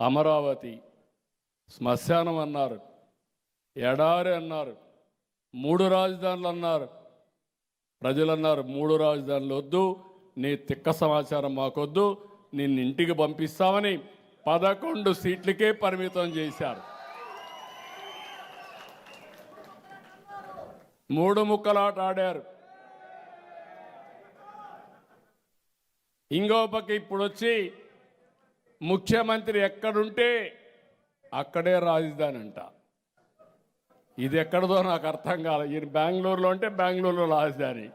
అమరావతి శ్మశానం అన్నారు ఎడారి అన్నారు మూడు రాజధానులు అన్నారు. ప్రజలు అన్నారు మూడు రాజధానులు వద్దు నీ తిక్క సమాచారం మాకొద్దు నిన్ను ఇంటికి పంపిస్తామని పదకొండు సీట్లకే పరిమితం చేశారు. మూడు ముక్కలాట ఆడారు. ఇంకో పక్క ఇప్పుడు వచ్చి ముఖ్యమంత్రి ఎక్కడుంటే అక్కడే రాజధాని అంట. ఇది ఎక్కడదో నాకు అర్థం కాదు ఈయన బెంగళూరులో ఉంటే బెంగళూరులో రాజధాని.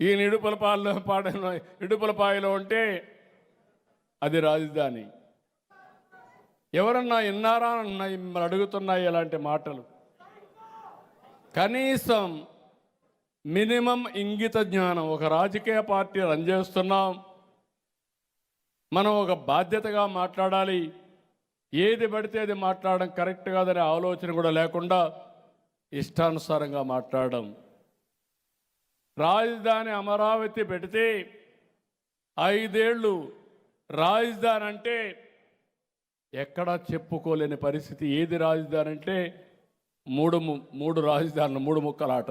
ఈయన ఇడుపులపాయలో పాడలో ఇడుపులపాయలో ఉంటే అది రాజధాని. ఎవరన్నా విన్నారా? మిమ్మల్ని అడుగుతున్నాయి ఇలాంటి మాటలు. కనీసం మినిమం ఇంగిత జ్ఞానం ఒక రాజకీయ పార్టీ రన్ చేస్తున్నాం. మనం ఒక బాధ్యతగా మాట్లాడాలి. ఏది పడితే అది మాట్లాడడం కరెక్ట్ కాదనే ఆలోచన కూడా లేకుండా ఇష్టానుసారంగా మాట్లాడడం. రాజధాని అమరావతి పెడితే ఐదేళ్ళు రాజధాని అంటే ఎక్కడా చెప్పుకోలేని పరిస్థితి. ఏది రాజధాని అంటే మూడు మూడు రాజధానులు మూడు ముక్కలాట.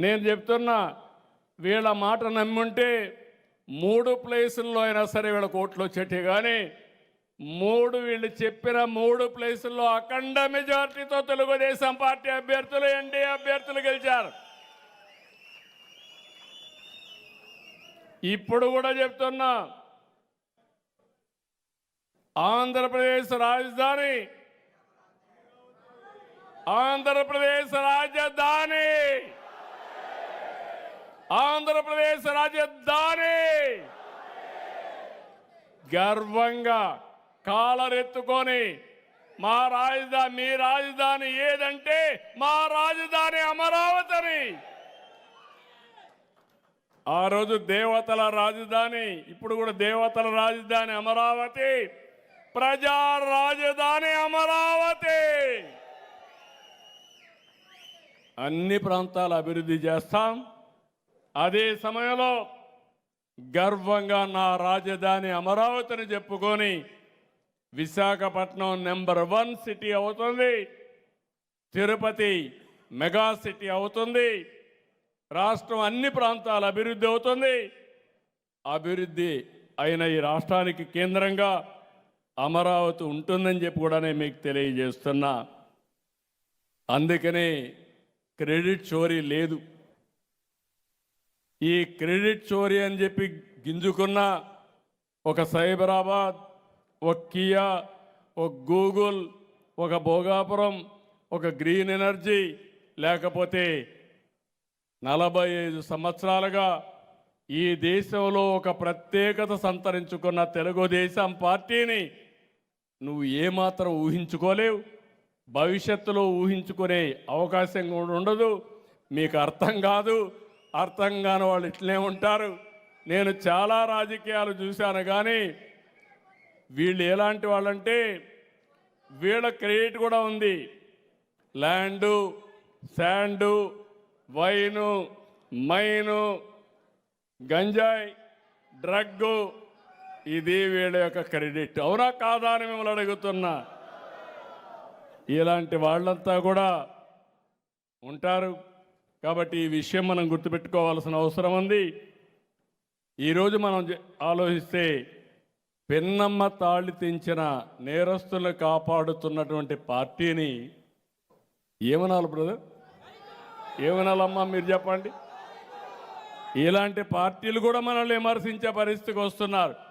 నేను చెప్తున్నా వీళ్ళ మాట నమ్ముంటే మూడు ప్లేసుల్లో అయినా సరే వీళ్ళ కోట్లు వచ్చేటి కానీ మూడు వీళ్ళు చెప్పిన మూడు ప్లేసుల్లో అఖండ మెజార్టీతో తెలుగుదేశం పార్టీ అభ్యర్థులు ఎన్డీఏ అభ్యర్థులు గెలిచారు. ఇప్పుడు కూడా చెప్తున్నా ఆంధ్రప్రదేశ్ రాజధాని ఆంధ్రప్రదేశ్ రాజధాని! ఆంధ్రప్రదేశ్ రాజధాని. గర్వంగా కాలరెత్తుకొని మా రాజధాని మీ రాజధాని ఏదంటే మా రాజధాని అమరావతిని. ఆ రోజు దేవతల రాజధాని ఇప్పుడు కూడా దేవతల రాజధాని అమరావతి. ప్రజా రాజధాని అమరావతి. అన్ని ప్రాంతాలు అభివృద్ధి చేస్తాం. అదే సమయంలో గర్వంగా నా రాజధాని అమరావతిని చెప్పుకొని విశాఖపట్నం నెంబర్ వన్ సిటీ అవుతుంది తిరుపతి మెగా సిటీ అవుతుంది రాష్ట్రం అన్ని ప్రాంతాల అభివృద్ధి అవుతుంది. అభివృద్ధి అయిన ఈ రాష్ట్రానికి కేంద్రంగా అమరావతి ఉంటుందని చెప్పి కూడా నేను మీకు తెలియజేస్తున్నా. అందుకనే క్రెడిట్ చోరీ లేదు. ఈ క్రెడిట్ చోరీ అని చెప్పి గింజుకున్న ఒక సైబరాబాద్ ఒక కియా ఒక గూగుల్ ఒక భోగాపురం ఒక గ్రీన్ ఎనర్జీ లేకపోతే నలభై ఐదు సంవత్సరాలుగా ఈ దేశంలో ఒక ప్రత్యేకత సంతరించుకున్న తెలుగుదేశం పార్టీని నువ్వు ఏమాత్రం ఊహించుకోలేవు. భవిష్యత్తులో ఊహించుకునే అవకాశం కూడా ఉండదు. మీకు అర్థం కాదు. అర్థం కాని వాళ్ళు ఇట్లే ఉంటారు. నేను చాలా రాజకీయాలు చూశాను కానీ వీళ్ళు ఎలాంటి వాళ్ళంటే వీళ్ళ క్రెడిట్ కూడా ఉంది. ల్యాండు శాండు వైను మైను గంజాయి డ్రగ్గు ఇది వీళ్ళ యొక్క క్రెడిట్. అవునా కాదా అని మిమ్మల్ని అడుగుతున్నా. ఇలాంటి వాళ్ళంతా కూడా ఉంటారు. కాబట్టి ఈ విషయం మనం గుర్తుపెట్టుకోవాల్సిన అవసరం ఉంది. ఈరోజు మనం ఆలోచిస్తే పెన్నమ్మ తాళి తెంచిన నేరస్తులను కాపాడుతున్నటువంటి పార్టీని ఏమనాలి బ్రదర్? ఏమనాలమ్మా మీరు చెప్పండి? ఇలాంటి పార్టీలు కూడా మనల్ని విమర్శించే పరిస్థితికి వస్తున్నారు.